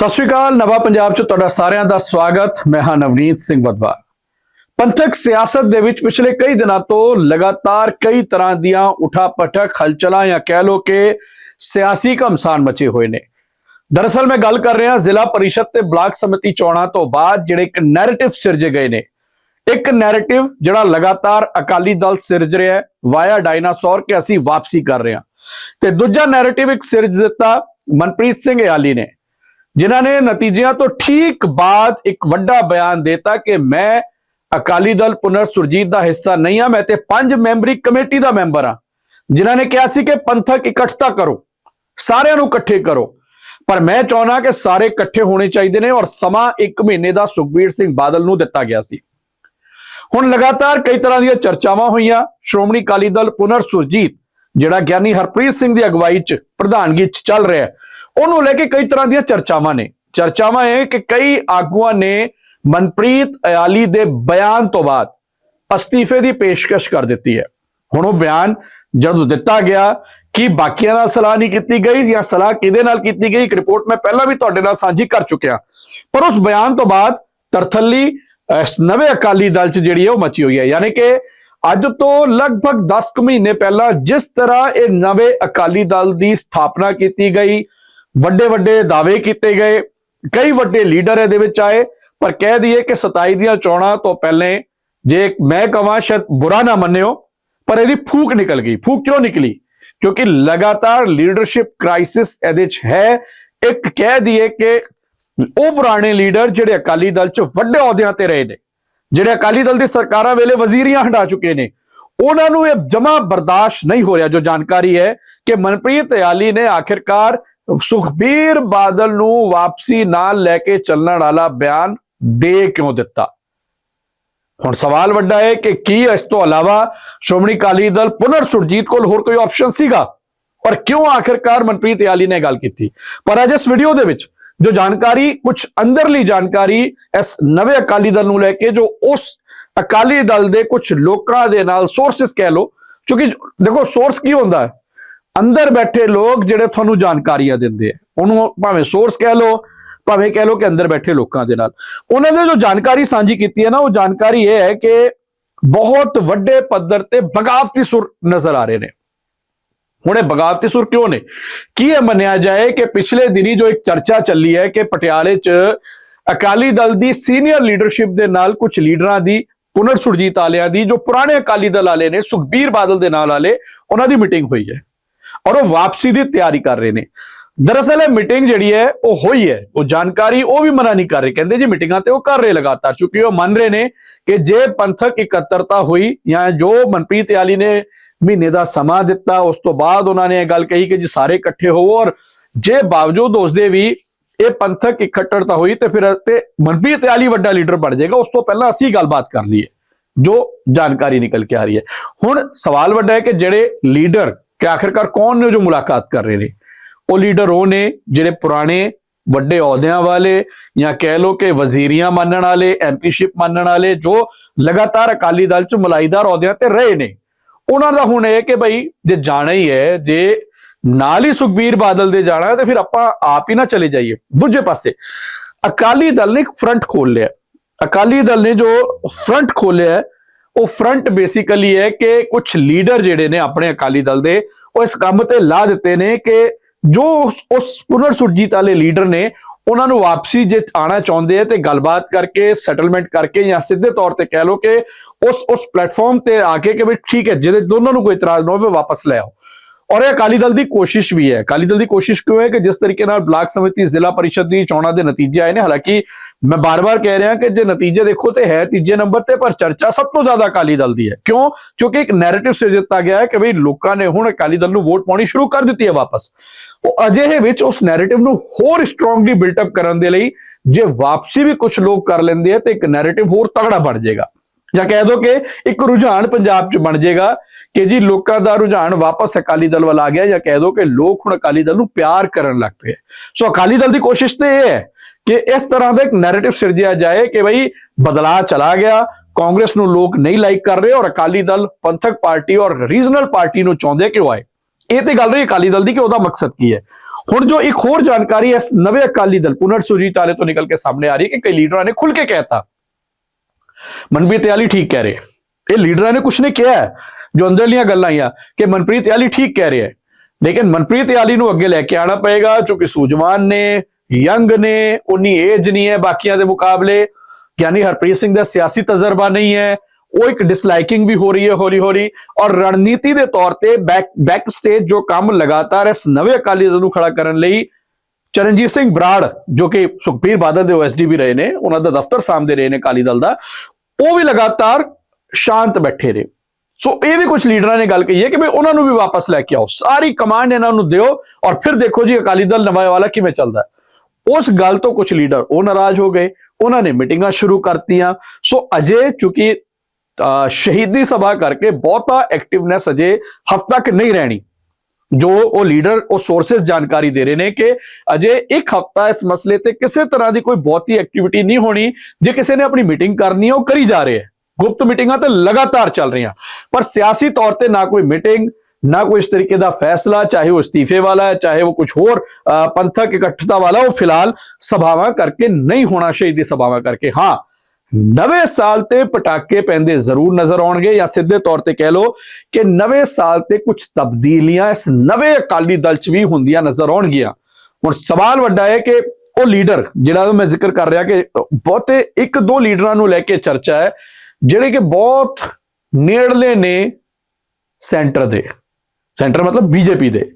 ਸਤਿ ਸ਼੍ਰੀ ਅਕਾਲ, ਨਵਾਂ ਪੰਜਾਬ ਚ ਤੁਹਾਡਾ ਸਾਰਿਆਂ ਦਾ ਸਵਾਗਤ। ਮੈਂ ਹਾਂ ਨਵਨੀਤ ਸਿੰਘ ਬਦਵਾ। ਪੰਥਕ ਸਿਆਸਤ ਦੇ ਵਿੱਚ ਪਿਛਲੇ ਕਈ ਦਿਨਾਂ ਤੋਂ ਲਗਾਤਾਰ ਕਈ ਤਰ੍ਹਾਂ ਦੀਆਂ ਉਠਾ-ਪਟਕ ਹਲਚਲਾਂ ਜਾਂ ਕਹਿ ਲੋ ਕਿ ਸਿਆਸੀ ਘਮਸਾਨ ਮਚੇ ਹੋਏ ਨੇ। ਦਰਅਸਲ ਮੈਂ ਗੱਲ ਕਰ ਰਿਹਾ ਜ਼ਿਲ੍ਹਾ ਪਰਿਸ਼ਦ ਤੇ ਬਲਾਕ ਸਮਿਤੀ ਚੋਣਾਂ ਤੋਂ ਬਾਅਦ ਜਿਹੜੇ ਇੱਕ ਨੈਰੇਟਿਵ ਸਿਰਜੇ ਗਏ ਨੇ। ਇੱਕ ਨੈਰੇਟਿਵ ਜਿਹੜਾ ਲਗਾਤਾਰ ਅਕਾਲੀ ਦਲ ਸਿਰਜ ਰਿਹਾ ਹੈ, ਵਾਇਆ ਡਾਇਨਾਸੌਰ ਕਿ ਅਸੀਂ ਵਾਪਸੀ ਕਰ ਰਹੇ ਹਾਂ। ਤੇ ਦੂਜਾ ਨੈਰੇਟਿਵ ਇੱਕ ਸਿਰਜ ਦਿੱਤਾ ਮਨਪ੍ਰੀਤ ਸਿੰਘ ਯਾਲੀ ਨੇ। ਜਿਨ੍ਹਾਂ ਨੇ ਨਤੀਜਿਆਂ ਤੋਂ ਠੀਕ ਬਾਅਦ ਇੱਕ ਵੱਡਾ ਬਿਆਨ ਦਿੱਤਾ ਕਿ ਮੈਂ ਅਕਾਲੀ ਦਲ ਪੁਨਰ ਸੁਰਜੀਤ ਦਾ ਹਿੱਸਾ ਨਹੀਂ ਹਾਂ, ਮੈਂ ਤੇ ਪੰਜ ਮੈਂਬਰੀ ਕਮੇਟੀ ਦਾ ਮੈਂਬਰ ਹਾਂ। ਜਿਨ੍ਹਾਂ ਨੇ ਕਿਹਾ ਸੀ ਕਿ ਪੰਥਕ ਇਕੱਠਤਾ ਕਰੋ, ਸਾਰਿਆਂ ਨੂੰ ਇਕੱਠੇ ਕਰੋ। ਪਰ ਮੈਂ ਚਾਹਣਾ ਕਿ ਸਾਰੇ ਇਕੱਠੇ ਹੋਣੇ ਚਾਹੀਦੇ ਨੇ ਔਰ ਸਮਾਂ 1 ਮਹੀਨੇ ਦਾ ਸੁਖਬੀਰ ਸਿੰਘ ਬਾਦਲ ਨੂੰ ਦਿੱਤਾ ਗਿਆ ਸੀ। ਹੁਣ ਲਗਾਤਾਰ ਕਈ ਤਰ੍ਹਾਂ ਦੀਆਂ ਚਰਚਾਵਾਂ ਹੋਈਆਂ। ਸ਼੍ਰੋਮਣੀ ਅਕਾਲੀ ਦਲ ਪੁਨਰ ਸੁਰਜੀਤ, ਜਿਹੜਾ ਗਿਆਨੀ ਹਰਪ੍ਰੀਤ ਸਿੰਘ ਦੀ ਅਗਵਾਈ 'ਚ ਪ੍ਰਧਾਨਗੀ 'ਚ ਚੱਲ ਰਿਹਾ ਉਹਨੂੰ ਲੈ ਕੇ ਕਈ ਤਰ੍ਹਾਂ ਦੀਆਂ ਚਰਚਾਵਾਂ ਨੇ। ਚਰਚਾਵਾਂ ਇਹ ਕਿ ਕਈ ਆਗੂਆਂ ਨੇ ਮਨਪ੍ਰੀਤ ਅਯਾਲੀ ਦੇ ਬਿਆਨ ਤੋਂ ਬਾਅਦ ਅਸਤੀਫੇ ਦੀ ਪੇਸ਼ਕਸ਼ ਕਰ ਦਿੱਤੀ ਹੈ। ਹੁਣ ਉਹ ਬਿਆਨ ਜਦੋਂ ਦਿੱਤਾ ਗਿਆ ਕਿ ਬਾਕੀਆਂ ਨਾਲ ਸਲਾਹ ਨਹੀਂ ਕੀਤੀ ਗਈ ਜਾਂ ਸਲਾਹ ਕਿਹਦੇ ਨਾਲ ਕੀਤੀ ਗਈ, ਇੱਕ ਰਿਪੋਰਟ ਮੈਂ ਪਹਿਲਾਂ ਵੀ ਤੁਹਾਡੇ ਨਾਲ ਸਾਂਝੀ ਕਰ ਚੁੱਕਿਆ। ਪਰ ਉਸ ਬਿਆਨ ਤੋਂ ਬਾਅਦ ਤਰਥੱਲੀ, ਇਸ ਨਵੇਂ ਅਕਾਲੀ ਦਲ 'ਚ ਜਿਹੜੀ ਹੈ ਉਹ ਮਚੀ ਹੋਈ ਹੈ। ਯਾਨੀ ਕਿ ਅੱਜ ਤੋਂ ਲਗਭਗ 10 ਕੁ ਮਹੀਨੇ ਪਹਿਲਾਂ ਜਿਸ ਤਰ੍ਹਾਂ ਇਹ ਨਵੇਂ ਅਕਾਲੀ ਦਲ ਦੀ ਸਥਾਪਨਾ ਕੀਤੀ ਗਈ ਵੱਡੇ ਵੱਡੇ ਦਾਅਵੇ ਕੀਤੇ ਗਏ, ਕਈ ਵੱਡੇ ਲੀਡਰ ਇਹਦੇ ਵਿੱਚ ਆਏ, ਪਰ ਕਹਿ ਦਈਏ ਕਿ 27 ਦੀਆਂ ਚੋਣਾਂ ਤੋਂ ਪਹਿਲੇ ਜੇ ਮੈਂ ਕਹਾਂ ਸ਼ਾਇਦ ਬੁਰਾ ਨਾ ਮੰਨਿਓ, ਪਰ ਇਹਦੀ ਫੂਕ ਨਿਕਲ ਗਈ। ਫੂਕ ਕਿਉਂ ਨਿਕਲੀ? ਕਿਉਂਕਿ ਲਗਾਤਾਰ ਲੀਡਰਸ਼ਿਪ ਕ੍ਰਾਈਸਿਸ ਇਹਦੇ 'ਚ ਹੈ। ਇੱਕ ਕਹਿ ਦਈਏ ਕਿ ਉਹ ਪੁਰਾਣੇ ਲੀਡਰ ਜਿਹੜੇ ਅਕਾਲੀ ਦਲ 'ਚ ਵੱਡੇ ਅਹੁਦਿਆਂ ਤੇ ਰਹੇ ਨੇ, ਜਿਹੜੇ ਅਕਾਲੀ ਦਲ ਦੀ ਸਰਕਾਰਾਂ ਵੇਲੇ ਵਜ਼ੀਰੀਆਂ ਹਟਾ ਚੁੱਕੇ ਨੇ, ਉਹਨਾਂ ਨੂੰ ਇਹ ਜਮਾ ਬਰਦਾਸ਼ਤ ਨਹੀਂ ਹੋ ਰਿਹਾ। ਜੋ ਜਾਣਕਾਰੀ ਹੈ ਕਿ ਮਨਪ੍ਰੀਤ ਯਾਲੀ ਨੇ ਆਖਿਰਕਾਰ ਸੁਖਬੀਰ ਬਾਦਲ ਨੂੰ ਵਾਪਸੀ ਨਾਲ ਲੈ ਕੇ ਚੱਲਣ ਵਾਲਾ ਬਿਆਨ ਦੇ ਕਿਉਂ ਦਿੱਤਾ? ਹੁਣ ਸਵਾਲ ਵੱਡਾ ਹੈ ਕਿ ਕੀ ਇਸ ਤੋਂ ਇਲਾਵਾ ਸ਼੍ਰੋਮਣੀ ਅਕਾਲੀ ਦਲ ਪੁਨਰ ਸੁਰਜੀਤ ਕੋਲ ਹੋਰ ਕੋਈ ਆਪਸ਼ਨ ਸੀਗਾ? ਔਰ ਕਿਉਂ ਆਖਿਰਕਾਰ ਮਨਪ੍ਰੀਤ ਯਾਲੀ ਨੇ ਗੱਲ ਕੀਤੀ? ਪਰ ਅੱਜ ਇਸ ਵੀਡੀਓ ਦੇ ਵਿੱਚ ਜੋ ਜਾਣਕਾਰੀ ਕੁਝ ਅੰਦਰਲੀ ਜਾਣਕਾਰੀ ਇਸ ਨਵੇਂ ਅਕਾਲੀ ਦਲ ਨੂੰ ਲੈ ਕੇ, ਜੋ ਉਸ ਅਕਾਲੀ ਦਲ ਦੇ ਕੁਝ ਲੋਕਾਂ ਦੇ ਨਾਲ ਸੋਰਸਸ ਕਹਿ ਲੋ ਕਿਉਂਕਿ ਦੇਖੋ ਸੋਰਸ ਕੀ ਹੁੰਦਾ ਹੈ? ਅੰਦਰ ਬੈਠੇ ਲੋਕ ਜਿਹੜੇ ਤੁਹਾਨੂੰ ਜਾਣਕਾਰੀਆਂ ਦਿੰਦੇ ਆ। ਉਹਨੂੰ ਭਾਵੇਂ ਸੋਰਸ ਕਹਿ ਲਓ, ਭਾਵੇਂ ਕਹਿ ਲਓ ਕਿ ਅੰਦਰ ਬੈਠੇ ਲੋਕਾਂ ਦੇ ਨਾਲ। ਉਹਨਾਂ ਨੇ ਜੋ ਜਾਣਕਾਰੀ ਸਾਂਝੀ ਕੀਤੀ ਹੈ ਨਾ, ਉਹ ਜਾਣਕਾਰੀ ਇਹ ਹੈ ਕਿ ਬਹੁਤ ਵੱਡੇ ਪੱਧਰ ਤੇ ਬਗਾਵਤੀ ਸੁਰ ਨਜ਼ਰ ਆ ਰਹੇ ਨੇ। ਹੁਣ ਇਹ ਬਗਾਵਤੀ ਸੁਰ ਕਿਉਂ ਨੇ? ਕੀ ਇਹ ਮੰਨਿਆ ਜਾਏ ਕਿ ਪਿਛਲੇ ਦਿਨੀ ਜੋ ਇੱਕ ਚਰਚਾ ਚੱਲੀ ਹੈ ਕਿ ਪਟਿਆਲੇ 'ਚ ਅਕਾਲੀ ਦਲ ਦੀ ਸੀਨੀਅਰ ਲੀਡਰਸ਼ਿਪ ਦੇ ਨਾਲ ਕੁਝ ਲੀਡਰਾਂ ਦੀ, ਪੁਨਰ ਸੁਰਜੀਤ ਵਾਲਿਆਂ ਦੀ, ਜੋ ਪੁਰਾਣੇ ਅਕਾਲੀ ਦਲ ਵਾਲੇ ਨੇ, ਸੁਖਬੀਰ ਬਾਦਲ ਦੇ ਨਾਲ ਵਾਲੇ ਉਹਨਾਂ ਦੀ ਮੀਟਿੰਗ ਹੋਈ ਹੈ। ਔਰ ਉਹ ਵਾਪਸੀ ਦੀ ਤਿਆਰੀ ਕਰ ਰਹੇ ਨੇ। ਦਰਅਸਲ ਇਹ ਮੀਟਿੰਗ ਜਿਹੜੀ ਹੈ, ਉਹ ਹੋਈ ਹੈ। ਉਹ ਜਾਣਕਾਰੀ ਉਹ ਵੀ ਮਨਾ ਨਹੀਂ ਕਰ ਰਹੇ। ਕਹਿੰਦੇ ਜੀ ਮੀਟਿੰਗਾਂ ਤੇ ਉਹ ਕਰ ਰਹੇ ਲਗਾਤਾਰ, ਕਿਉਂਕਿ ਉਹ ਮੰਨ ਰਹੇ ਨੇ ਕਿ ਜੇ ਪੰਥਕ ਇਕੱਤਰਤਾ ਹੋਈ ਜਾਂ ਜੋ ਮਨਪ੍ਰੀਤ ਯਾਲੀ ਨੇ ਮਹੀਨੇ ਦਾ ਸਮਾਂ ਦਿੱਤਾ, ਉਸ ਤੋਂ ਬਾਅਦ ਉਹਨਾਂ ਨੇ ਇਹ ਗੱਲ ਕਹੀ ਕਿ ਜੀ ਸਾਰੇ ਇਕੱਠੇ ਹੋਵੋ ਔਰ ਜੇ ਬਾਵਜੂਦ ਉਸ ਦੇ ਵੀ ਇਹ ਪੰਥਕ ਇਕੱਠਤਾ ਹੋਈ ਤੇ ਫਿਰ ਤੇ ਮਨਪ੍ਰੀਤ ਯਾਲੀ ਵੱਡਾ ਲੀਡਰ ਬਣ ਜਾਏਗਾ, ਉਸ ਤੋਂ ਪਹਿਲਾਂ ਅਸੀਂ ਗੱਲਬਾਤ ਕਰ ਲਈਏ ਜੋ ਜਾਣਕਾਰੀ ਨਿਕਲ ਕੇ ਆ ਰਹੀ ਹੈ। ਹੁਣ ਸਵਾਲ ਵੱਡਾ ਹੈ ਕਿ ਜਿਹੜੇ ਲੀਡਰ ਕਿ ਆਖਿਰਕਾਰ ਕੌਣ ਨੇ ਜੋ ਮੁਲਾਕਾਤ ਕਰ ਰਹੇ ਨੇ? ਉਹ ਲੀਡਰ ਉਹ ਨੇ ਜਿਹੜੇ ਪੁਰਾਣੇ ਵੱਡੇ ਅਹੁਦਿਆਂ ਵਾਲੇ ਜਾਂ ਕਹਿ ਲੋ ਕਿ ਵਜ਼ੀਰੀਆਂ ਮੰਨਣ ਵਾਲੇ ਐਮਪੀਸ਼ਿਪ ਮੰਨਣ ਵਾਲੇ, ਜੋ ਲਗਾਤਾਰ ਅਕਾਲੀ ਦਲ ਚ ਮਲਾਈਦਾਰ ਅਹੁਦਿਆਂ ਤੇ ਰਹੇ ਨੇ। ਉਹਨਾਂ ਦਾ ਹੁਣ ਇਹ ਕਿ ਭਾਈ ਜੇ ਜਾਣਾ ਹੀ ਹੈ, ਜੇ ਨਾਲ ਹੀ ਸੁਖਬੀਰ ਬਾਦਲ ਦੇ ਜਾਣਾ ਹੈ, ਤੇ ਫਿਰ ਆਪਾਂ ਆਪ ਹੀ ਨਾ ਚਲੇ ਜਾਈਏ। ਦੂਜੇ ਪਾਸੇ, ਅਕਾਲੀ ਦਲ ਨੇ ਇੱਕ ਫਰੰਟ ਖੋਲ ਲਿਆ। ਅਕਾਲੀ ਦਲ ਨੇ ਜੋ ਫਰੰਟ ਖੋਲਿਆ ਉਹ ਫਰੰਟ ਬੇਸਿਕਲੀ ਹੈ ਕਿ ਕੁਝ ਲੀਡਰ ਜਿਹੜੇ ਨੇ ਆਪਣੇ ਅਕਾਲੀ ਦਲ ਦੇ, ਉਹ ਇਸ ਕੰਮ ਤੇ ਲਾ ਦਿੱਤੇ ਨੇ ਕਿ ਜੋ ਉਸ- ਪੁਨਰ ਸੁਰਜੀਤ ਵਾਲੇ ਲੀਡਰ ਨੇ, ਉਹਨਾਂ ਨੂੰ ਵਾਪਸੀ ਜੇ ਆਣਾ ਚਾਹੁੰਦੇ ਆ ਤੇ ਗੱਲਬਾਤ ਕਰਕੇ ਸੈਟਲਮੈਂਟ ਕਰਕੇ ਜਾਂ ਸਿੱਧੇ ਤੌਰ ਤੇ ਕਹਿ ਲਓ ਕਿ ਉਸ ਉਸ ਪਲੇਟਫਾਰਮ ਤੇ ਆ ਕੇ ਕਿ ਵੀ ਠੀਕ ਹੈ, ਜਿਹਦੇ ਦੋਨਾਂ ਨੂੰ ਕੋਈ ਇਤਰਾਜ਼ ਨਾ ਹੋਵੇ, ਵਾਪਸ ਲੈ ਆਓ। ਔਰ ਇਹ ਅਕਾਲੀ ਦਲ ਦੀ ਕੋਸ਼ਿਸ਼ ਵੀ ਹੈ। ਅਕਾਲੀ ਦਲ ਦੀ ਕੋਸ਼ਿਸ਼ ਕਿਉਂ ਹੈ ਕਿ ਜਿਸ ਤਰੀਕੇ ਨਾਲ ਬਲਾਕ ਸਮਿਤੀ ਜ਼ਿਲ੍ਹਾ ਪਰਿਸ਼ਦ ਦੀ ਚੋਣਾਂ ਦੇ ਨਤੀਜੇ ਆਏ ਨੇ, ਹਾਲਾਂਕਿ ਮੈਂ ਬਾਰ-ਬਾਰ ਕਹਿ ਰਿਹਾ ਕਿ ਜੇ ਨਤੀਜੇ ਦੇਖੋ ਤੇ ਹੈ ਤੀਜੇ ਨੰਬਰ ਤੇ, ਪਰ ਚਰਚਾ ਸਭ ਤੋਂ ਜ਼ਿਆਦਾ ਅਕਾਲੀ ਦਲ ਦੀ ਹੈ। ਕਿਉਂ? ਕਿਉਂਕਿ ਇੱਕ ਨੈਰੇਟਿਵ ਸਿਰ ਦਿੱਤਾ ਗਿਆ ਹੈ ਕਿ ਭਈ ਲੋਕਾਂ ਨੇ ਹੁਣ ਅਕਾਲੀ ਦਲ ਨੂੰ ਵੋਟ ਪਾਉਣੀ ਸ਼ੁਰੂ ਕਰ ਦਿੱਤੀ ਹੈ ਵਾਪਸ। ਉਹ ਅਜਿਹੇ ਵਿੱਚ ਉਸ ਨੈਰੇਟਿਵ ਨੂੰ ਹੋਰ ਸਟਰੋਂਗਲੀ ਬਿਲਟ ਅਪ ਕਰਨ ਦੇ ਲਈ ਜੇ ਵਾਪਸੀ ਵੀ ਕੁਝ ਲੋਕ ਕਰ ਲੈਂਦੇ ਆ, ਤੇ ਇੱਕ ਨੈਰੇਟਿਵ ਹੋਰ ਤਗੜਾ ਬਣ ਜਾਏਗਾ। ਜਾਂ ਕਹਿ ਦੋ ਕਿ ਇੱਕ ਰੁਝਾਨ ਪੰਜਾਬ 'ਚ ਬਣ ਜਾਏਗਾ ਕਿ ਜੀ ਲੋਕਾਂ ਦਾ ਰੁਝਾਨ ਵਾਪਸ ਅਕਾਲੀ ਦਲ ਵੱਲ ਆ ਗਿਆ ਜਾਂ ਕਹਿ ਦੋ ਕਿ ਲੋਕ ਹੁਣ ਅਕਾਲੀ ਦਲ ਨੂੰ ਪਿਆਰ ਕਰਨ ਲੱਗ ਪਏ ਸੋ ਅਕਾਲੀ ਦਲ ਦੀ ਕੋਸ਼ਿਸ਼ ਤੇ ਇਹ ਹੈ ਕਿ ਇਸ ਤਰ੍ਹਾਂ ਦਾ ਇੱਕ ਨੈਰੇਟਿਵ ਸਿਰਜਿਆ ਜਾਏ ਕਿ ਭਈ ਬਦਲਾਅ ਚਲਾ ਗਿਆ, ਕਾਂਗਰਸ ਨੂੰ ਲੋਕ ਨਹੀਂ ਲਾਈਕ ਕਰ ਰਹੇ ਔਰ ਅਕਾਲੀ ਦਲ ਪੰਥਕ ਪਾਰਟੀ ਔਰ ਰੀਜਨਲ ਪਾਰਟੀ ਨੂੰ ਚਾਹੁੰਦੇ ਕਿ ਉਹ ਆਏ? ਇਹ ਤੇ ਗੱਲ ਰਹੀ ਅਕਾਲੀ ਦਲ ਦੀ ਕਿ ਉਹਦਾ ਮਕਸਦ ਕੀ ਹੈ। ਹੁਣ ਜੋ ਇੱਕ ਹੋਰ ਜਾਣਕਾਰੀ ਇਸ ਨਵੇਂ ਅਕਾਲੀ ਦਲ ਪੁਨਰ ਸੁਰਜੀਤ ਵਾਲੇ ਤੋਂ ਨਿਕਲ ਕੇ ਸਾਹਮਣੇ ਆ ਰਹੀ ਹੈ ਕਿ ਕਈ ਲੀਡਰਾਂ ਨੇ ਖੁੱਲ ਕੇ ਕਹਿਤਾ ਮਨਪ੍ਰੀਤ ਯਾਲੀ ਠੀਕ ਕਹਿ ਰਹੇ ਇਹ ਲੀਡਰਾਂ ਨੇ ਕੁਝ ਨਹੀਂ ਕਿਹਾ ਜੋ ਅੰਦਰਲੀਆਂ ਗੱਲਾਂ ਆਈਆਂ, ਕਿ ਮਨਪ੍ਰੀਤ ਯਾਲੀ ਠੀਕ ਕਹਿ ਰਿਹਾ ਹੈ। ਲੇਕਿਨ ਮਨਪ੍ਰੀਤ ਯਾਲੀ ਨੂੰ ਅੱਗੇ ਲੈ ਕੇ ਆਣਾ ਪਏਗਾ ਕਿਉਂਕਿ ਸੂਜਵਾਨ ਨੇ, ਯੰਗ ਨੇ, ਉਨੀ ਏਜ ਨਹੀਂ ਹੈ ਬਾਕੀਆਂ ਦੇ ਮੁਕਾਬਲੇ। ਗਿਆਨੀ ਹਰਪ੍ਰੀਤ ਸਿੰਘ ਦਾ ਸਿਆਸੀ ਤਜਰਬਾ ਨਹੀਂ ਹੈ, ਉਹ ਇੱਕ ਡਿਸਲਾਈਕਿੰਗ ਵੀ ਹੋ ਰਹੀ ਹੈ ਹੌਲੀ ਹੌਲੀ ਔਰ ਰਣਨੀਤੀ ਦੇ ਤੌਰ ਤੇ ਬੈਕ ਬੈਕ ਸਟੇਜ ਜੋ ਕੰਮ ਲਗਾਤਾਰ ਇਸ ਨਵੇਂ ਅਕਾਲੀ ਦਲ ਨੂੰ ਖੜਾ ਕਰਨ ਲਈ ਚਰਨਜੀਤ ਸਿੰਘ ਬਰਾੜ, ਜੋ ਕਿ ਸੁਖਬੀਰ ਬਾਦਲ ਦੇ ਓਐਸਡੀ ਵੀ ਰਹੇ ਨੇ, ਉਹਨਾਂ ਦਾ ਦਫ਼ਤਰ ਸਾਹਮਣੇ ਰਹੇ ਨੇ ਅਕਾਲੀ ਦਲ ਦਾ, ਉਹ ਵੀ ਲਗਾਤਾਰ ਸ਼ਾਂਤ ਬੈਠੇ ਰਹੇ। ਸੋ ਇਹ ਵੀ ਕੁਝ ਲੀਡਰਾਂ ਨੇ ਗੱਲ ਕਹੀ ਹੈ ਕਿ ਭਈ ਉਹਨਾਂ ਨੂੰ ਵੀ ਵਾਪਸ ਲੈ ਕੇ ਆਓ। ਸਾਰੀ ਕਮਾਂਡ ਇਹਨਾਂ ਨੂੰ ਦਿਓ ਔਰ ਫਿਰ ਦੇਖੋ ਜੀ ਅਕਾਲੀ ਦਲ ਨਵਾਂ ਵਾਲਾ ਕਿਵੇਂ ਚੱਲਦਾ ਉਸ ਗੱਲ ਤੋਂ ਕੁਝ ਲੀਡਰ ਉਹ ਨਾਰਾਜ਼ ਹੋ ਗਏ, ਉਹਨਾਂ ਨੇ ਮੀਟਿੰਗਾਂ ਸ਼ੁਰੂ ਕਰਤੀਆਂ। ਸੋ ਅਜੇ ਚੁਕੀ ਸ਼ਹੀਦੀ ਸਭਾ ਕਰਕੇ ਬਹੁਤਾ ਐਕਟਿਵਨੈਸ ਅਜੇ ਹਫ਼ਤਾ ਤੱਕ ਨਹੀਂ ਰਹਿਣੀ। ਜੋ ਉਹ ਲੀਡਰ ਉਹ ਸੋਰਸਸ ਜਾਣਕਾਰੀ ਦੇ ਰਹੇ ਨੇ ਕਿ ਅਜੇ ਇੱਕ ਹਫ਼ਤਾ ਇਸ ਮਸਲੇ ਤੇ ਕਿਸੇ ਤਰ੍ਹਾਂ ਦੀ ਕੋਈ ਬਹੁਤੀ ਐਕਟੀਵਿਟੀ ਨਹੀਂ ਹੋਣੀ, ਜੇ ਕਿਸੇ ਨੇ ਆਪਣੀ ਮੀਟਿੰਗ ਕਰਨੀ ਹੈ, ਉਹ ਕਰੀ ਜਾ ਰਹੇ ਹੈ। ਗੁਪਤ ਮੀਟਿੰਗਾਂ ਤਾਂ ਲਗਾਤਾਰ ਚੱਲ ਰਹੀਆਂ। ਪਰ ਸਿਆਸੀ ਤੌਰ ਤੇ ਨਾ ਕੋਈ ਮੀਟਿੰਗ ਨਾ ਕੋਈ ਇਸ ਤਰੀਕੇ ਦਾ ਫੈਸਲਾ, ਚਾਹੇ ਉਹ ਅਸਤੀਫੇ ਵਾਲਾ ਹੈ, ਚਾਹੇ ਉਹ ਕੁਝ ਹੋਰ ਪੰਥਕ ਇਕੱਠਤਾ ਵਾਲਾ, ਉਹ ਫਿਲਹਾਲ ਸਭਾਵਾਂ ਕਰਕੇ ਨਹੀਂ ਹੋਣਾ, ਸ਼ਹੀਦੀ ਸਭਾਵਾਂ ਕਰਕੇ। ਹਾਂ ਨਵੇਂ ਸਾਲ ਤੇ ਪਟਾਕੇ ਪੈਂਦੇ ਜ਼ਰੂਰ ਨਜ਼ਰ ਆਉਣਗੇ ਜਾਂ ਸਿੱਧੇ ਤੌਰ ਤੇ ਕਹਿ ਲਓ ਕਿ ਨਵੇਂ ਸਾਲ ਤੇ ਕੁਝ ਤਬਦੀਲੀਆਂ ਇਸ ਨਵੇਂ ਅਕਾਲੀ ਦਲ ਚ ਵੀ ਹੁੰਦੀਆਂ ਨਜ਼ਰ ਆਉਣਗੀਆਂ। ਹੁਣ ਸਵਾਲ ਵੱਡਾ ਹੈ ਕਿ ਉਹ ਲੀਡਰ, ਜਿਹੜਾ ਮੈਂ ਜ਼ਿਕਰ ਕਰ ਰਿਹਾ ਕਿ ਬਹੁਤੇ ਇੱਕ ਦੋ ਲੀਡਰਾਂ ਨੂੰ ਲੈ ਕੇ ਚਰਚਾ ਹੈ, ਜਿਹੜੇ ਕਿ ਬਹੁਤ ਨੇੜਲੇ ਨੇ ਸੈਂਟਰ ਦੇ। ਸੈਂਟਰ ਮਤਲਬ ਬੀਜੇਪੀ ਦੇ।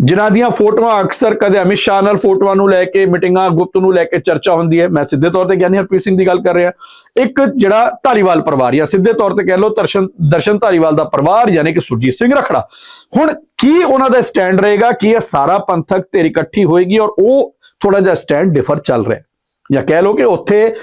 ਜਿਨ੍ਹਾਂ ਦੀਆਂ ਫੋਟੋਆਂ ਅਕਸਰ ਕਦੇ ਅਮਿਤ ਸ਼ਾਹ ਨਾਲ ਫੋਟੋਆਂ ਨੂੰ ਲੈ ਕੇ, ਮੀਟਿੰਗਾਂ ਗੁਪਤ ਨੂੰ ਲੈ ਕੇ ਚਰਚਾ ਹੁੰਦੀ ਹੈ। ਮੈਂ ਸਿੱਧੇ ਤੌਰ ਤੇ ਗਿਆਨੀ ਹਰਪ੍ਰੀਤ ਸਿੰਘ ਦੀ ਗੱਲ ਕਰ ਰਿਹਾ। ਇੱਕ ਜਿਹੜਾ ਧਾਰੀਵਾਲ ਪਰਿਵਾਰ ਜਾਂ ਸਿੱਧੇ ਤੌਰ ਤੇ ਕਹਿ ਲਓ ਦਰਸ਼ਨ ਦਰਸ਼ਨ ਧਾਰੀਵਾਲ ਦਾ ਪਰਿਵਾਰ, ਯਾਨੀ ਕਿ ਸੁਰਜੀਤ ਸਿੰਘ ਰਖੜਾ। ਹੁਣ ਕੀ ਉਹਨਾਂ ਦਾ ਸਟੈਂਡ ਰਹੇਗਾ? ਕੀ ਇਹ ਸਾਰਾ ਪੰਥਕ ਧਿਰ ਇਕੱਠੀ ਹੋਏਗੀ ਔਰ ਉਹ ਥੋੜਾ ਜਿਹਾ ਸਟੈਂਡ ਡਿਫਰ ਚੱਲ ਰਿਹਾ ਜਾਂ ਕਹਿ ਲਓ ਕਿ ਉੱਥੇ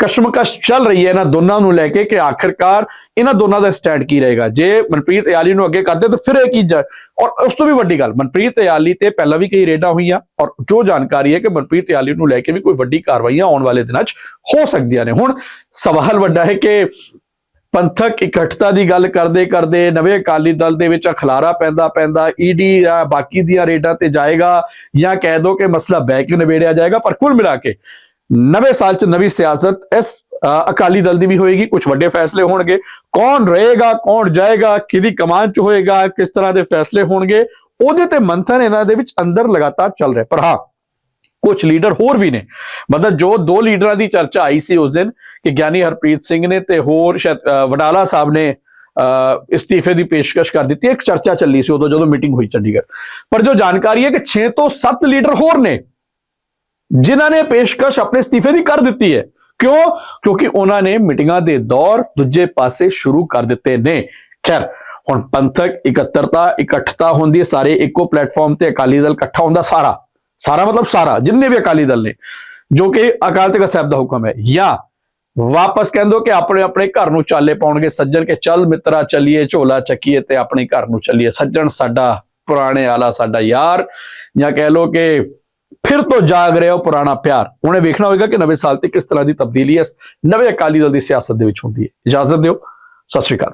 ਕਸ਼ਮਕਸ਼ ਚੱਲ ਰਹੀ ਹੈ ਇਹਨਾਂ ਦੋਨਾਂ ਨੂੰ ਲੈ ਕੇ ਕਿ ਆਖਿਰਕਾਰ ਇਹਨਾਂ ਦੋਨਾਂ ਦਾ ਸਟੈਂਡ ਕੀ ਰਹੇਗਾ? ਜੇ ਮਨਪ੍ਰੀਤ ਇਆਲੀ ਨੂੰ ਅੱਗੇ ਕਰਦੇ ਤਾਂ ਫਿਰ ਇਹ ਕੀ ਜਾ- ਔਰ ਉਸ ਤੋਂ ਵੀ ਵੱਡੀ ਗੱਲ, ਮਨਪ੍ਰੀਤ ਇਆਲੀ ਤੇ ਪਹਿਲਾਂ ਵੀ ਕਈ ਰੇਡਾਂ ਹੋਈਆਂ ਔਰ ਜੋ ਜਾਣਕਾਰੀ ਹੈ ਕਿ ਮਨਪ੍ਰੀਤ ਇਆਲੀ ਨੂੰ ਲੈ ਕੇ ਵੀ ਕੋਈ ਵੱਡੀ ਕਾਰਵਾਈਆਂ ਆਉਣ ਵਾਲੇ ਦਿਨਾਂ 'ਚ ਹੋ ਸਕਦੀਆਂ ਨੇ। ਹੁਣ ਸਵਾਲ ਵੱਡਾ ਹੈ ਕਿ ਪੰਥਕ ਇਕੱਠਤਾ ਦੀ ਗੱਲ ਕਰਦੇ ਕਰਦੇ ਨਵੇਂ ਅਕਾਲੀ ਦਲ ਦੇ ਵਿੱਚ ਅਖਲਾਰਾ ਪੈਂਦਾ ਪੈਂਦਾ ਈਡੀ ਜਾਂ ਬਾਕੀ ਦੀਆਂ ਰੇਡਾਂ ਤੇ ਜਾਏਗਾ ਜਾਂ ਕਹਿ ਦੋ ਕਿ ਮਸਲਾ ਬਹਿ ਕੇ ਨਿਬੇੜਿਆ ਜਾਏਗਾ, ਪਰ ਕੁੱਲ ਮਿਲਾ ਕੇ ਨਵੇਂ ਸਾਲ 'ਚ ਨਵੀਂ ਸਿਆਸਤ ਇਸ ਅਕਾਲੀ ਦਲ ਦੀ ਵੀ ਹੋਏਗੀ ਕੁਝ ਵੱਡੇ ਫੈਸਲੇ ਹੋਣਗੇ। ਕੌਣ ਰਹੇਗਾ ਕੌਣ ਜਾਏਗਾ ਕਿਹਦੀ ਕਮਾਨ 'ਚ ਹੋਏਗਾ ਕਿਸ ਤਰ੍ਹਾਂ ਦੇ ਫੈਸਲੇ ਹੋਣਗੇ ਉਹਦੇ ਤੇ ਮੰਥਨ ਇਹਨਾਂ ਦੇ ਵਿੱਚ ਅੰਦਰ ਲਗਾਤਾਰ ਚੱਲ ਰਿਹਾ। ਪਰ ਹਾਂ ਕੁਝ ਲੀਡਰ ਹੋਰ ਵੀ ਨੇ। ਮਤਲਬ ਜੋ ਦੋ ਲੀਡਰਾਂ ਦੀ ਚਰਚਾ ਆਈ ਸੀ ਉਸ ਦਿਨ ਕਿ ਗਿਆਨੀ ਹਰਪ੍ਰੀਤ ਸਿੰਘ ਨੇ ਤੇ ਹੋਰ ਸ਼ਾਇਦ ਵਡਾਲਾ ਸਾਹਿਬ ਨੇ ਅ, ਇਸਤੀਫੇ ਦੀ ਪੇਸ਼ਕਸ਼ ਕਰ ਦਿੱਤੀ। ਇੱਕ ਚਰਚਾ ਚੱਲੀ ਸੀ ਉਦੋਂ ਜਦੋਂ ਮੀਟਿੰਗ ਹੋਈ ਚੰਡੀਗੜ੍ਹ। ਪਰ ਜੋ ਜਾਣਕਾਰੀ ਹੈ ਕਿ 6 ਤੋਂ 7 ਲੀਡਰ ਹੋਰ ਨੇ ਜਿਨ੍ਹਾਂ ਨੇ ਪੇਸ਼ਕਸ਼ ਆਪਣੇ ਅਸਤੀਫੇ ਦੀ ਕਰ ਦਿੱਤੀ ਹੈ। ਕਿਉਂ? ਕਿਉਂਕਿ ਉਹਨਾਂ ਨੇ ਮੀਟਿੰਗਾਂ ਦੇ ਦੌਰ ਦੂਜੇ ਪਾਸੇ ਸ਼ੁਰੂ ਕਰ ਦਿੱਤੇ ਨੇ। ਖੈਰ, ਹੁਣ ਪੰਥਕ ਇਕੱਤਰਤਾ, ਇਕੱਠਤਾ ਹੁੰਦੀ ਹੈ। ਸਾਰੇ ਇੱਕੋ ਪਲੇਟਫਾਰਮ ਤੇ ਅਕਾਲੀ ਦਲ ਇਕੱਠਾ ਹੁੰਦਾ ਸਾਰਾ। ਸਾਰਾ ਮਤਲਬ ਸਾਰਾ, ਜਿੰਨੇ ਵੀ ਅਕਾਲੀ ਦਲ ਨੇ। ਜੋ ਕਿ ਅਕਾਲ ਤਖਤ ਸਾਹਿਬ ਦਾ ਹੁਕਮ ਹੈ। ਜਾਂ ਵਾਪਸ ਕਹਿੰਦੋ ਕਿ ਆਪਣੇ ਆਪਣੇ ਘਰ ਨੂੰ ਚਾਲੇ ਪਾਉਣਗੇ। ਸੱਜਣ ਕੇ ਚੱਲ ਮਿੱਤਰਾ, ਚੱਲੀਏ, ਝੋਲਾ ਚੱਕੀਏ ਤੇ ਆਪਣੇ ਘਰ ਨੂੰ ਚੱਲੀਏ। ਸੱਜਣ ਸਾਡਾ ਪੁਰਾਣੇ ਆਲਾ, ਸਾਡਾ ਯਾਰ। ਜਾਂ ਕਹਿ ਲੋ ਕਿ ਫਿਰ ਤੋਂ ਜਾਗ ਰਿਹਾ ਉਹ ਪੁਰਾਣਾ ਪਿਆਰ। ਉਹਨੇ ਵੇਖਣਾ ਹੋਵੇਗਾ ਕਿ ਨਵੇਂ ਸਾਲ ਤੇ ਕਿਸ ਤਰ੍ਹਾਂ ਦੀ ਤਬਦੀਲੀ ਇਸ ਨਵੇਂ ਅਕਾਲੀ ਦਲ ਦੀ ਸਿਆਸਤ ਦੇ ਵਿੱਚ ਹੁੰਦੀ ਹੈ। ਇਜਾਜ਼ਤ ਦਿਓ। ਸਤਿ ਸ਼੍ਰੀ ਅਕਾਲ।